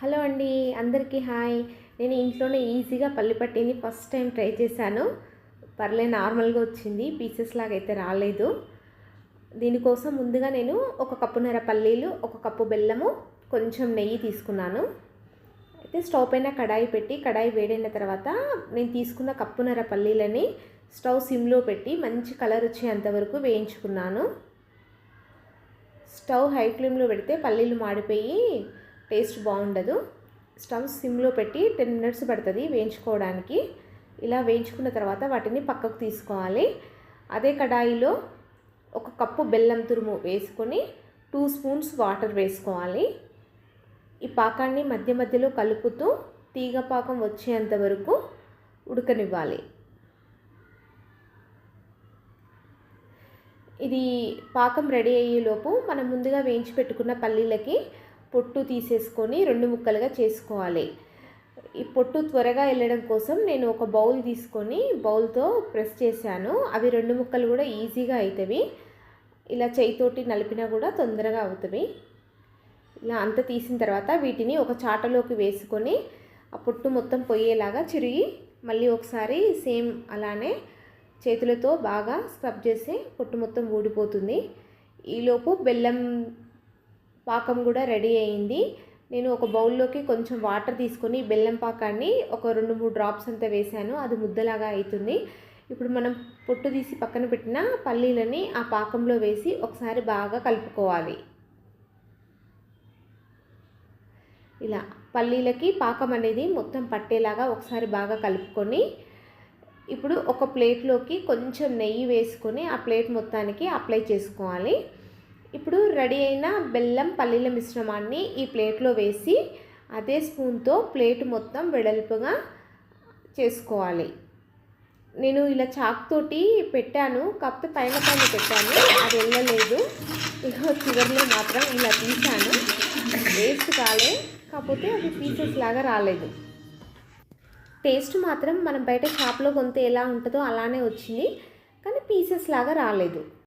Hello అండి అందరికీ hi. నేను ఇంట్లోనే ఈజీగా పల్లి పట్టీని ఫస్ట్ టైం ట్రై చేశాను. పర్లే నార్మల్గా వచ్చింది. పీసెస్ లాగా అయితే రాలేదు. దీనికోసం ముందుగా నేను ఒక కప్పున్నర పల్లీలు ఒక కప్పు బెల్లము కొంచెం నెయ్యి తీసుకున్నాను. అయితే స్టవ్ పైన కడాయి పెట్టి కడాయి వేడైన తర్వాత నేను తీసుకున్న కప్పున్నర పల్లీలని స్టవ్ సిమ్లో పెట్టి మంచి కలర్ వచ్చేంతవరకు వేయించుకున్నాను. స్టవ్ హై ఫ్లేమ్లో పెడితే పల్లీలు మాడిపోయి టేస్ట్ బాగుండదు. స్టవ్ సిమ్లో పెట్టి టెన్ మినిట్స్ పడుతుంది వేయించుకోవడానికి. ఇలా వేయించుకున్న తర్వాత వాటిని పక్కకు తీసుకోవాలి. అదే కడాయిలో ఒక కప్పు బెల్లం తురుము వేసుకొని టూ స్పూన్స్ వాటర్ వేసుకోవాలి. ఈ పాకాన్ని మధ్య మధ్యలో కలుపుతూ తీగ పాకం వచ్చేంత వరకు ఉడకనివ్వాలి. ఇది పాకం రెడీ అయ్యేలోపు మనం ముందుగా వేయించి పెట్టుకున్న పల్లీలకి పొట్టు తీసేసుకొని రెండు ముక్కలుగా చేసుకోవాలి. ఈ పొట్టు త్వరగా వెళ్ళడం కోసం నేను ఒక బౌల్ తీసుకొని బౌల్తో ప్రెస్ చేశాను. అవి రెండు ముక్కలు కూడా ఈజీగా అవుతాయి ఇలా చేయితోటి నలిపినా కూడా తొందరగా అవుతాయి ఇలా అంత తీసిన తర్వాత వీటిని ఒక చాటలోకి వేసుకొని ఆ పొట్టు మొత్తం పోయేలాగా చిరిగి మళ్ళీ ఒకసారి సేమ్ అలానే చేతులతో బాగా స్క్రబ్ చేసి పొట్టు మొత్తం ఊడిపోతుంది. ఈలోపు బెల్లం పాకం కూడా రెడీ అయింది. నేను ఒక బౌల్లోకి కొంచెం వాటర్ తీసుకొని బెల్లం పాకాన్ని ఒక రెండు మూడు డ్రాప్స్ అంతా వేసాను అది ముద్దలాగా అవుతుంది ఇప్పుడు మనం పొట్టు తీసి పక్కన పెట్టిన పల్లీలని ఆ పాకంలో వేసి ఒకసారి బాగా కలుపుకోవాలి. ఇలా పల్లీలకి పాకం అనేది మొత్తం పట్టేలాగా ఒకసారి బాగా కలుపుకొని ఇప్పుడు ఒక ప్లేట్లోకి కొంచెం నెయ్యి వేసుకొని ఆ ప్లేట్ మొత్తానికి అప్లై చేసుకోవాలి. ఇప్పుడు రెడీ అయిన బెల్లం పల్లీల మిశ్రమాన్ని ఈ ప్లేట్లో వేసి అదే స్పూన్తో ప్లేట్ మొత్తం వెడల్పుగా చేసుకోవాలి. నేను ఇలా చాక్ తోటి పెట్టాను. కాకపోతే పైన పైన పెట్టాను. అది వెళ్ళలేదు. ఇక చివరిలో మాత్రం ఇలా తీసాను వేస్ట్ కాలే. కాకపోతే అది పీసెస్ లాగా రాలేదు. టేస్ట్ మాత్రం మనం బయట షాప్లో కొంత ఎలా ఉంటుందో అలానే వచ్చింది. కానీ పీసెస్ లాగా రాలేదు.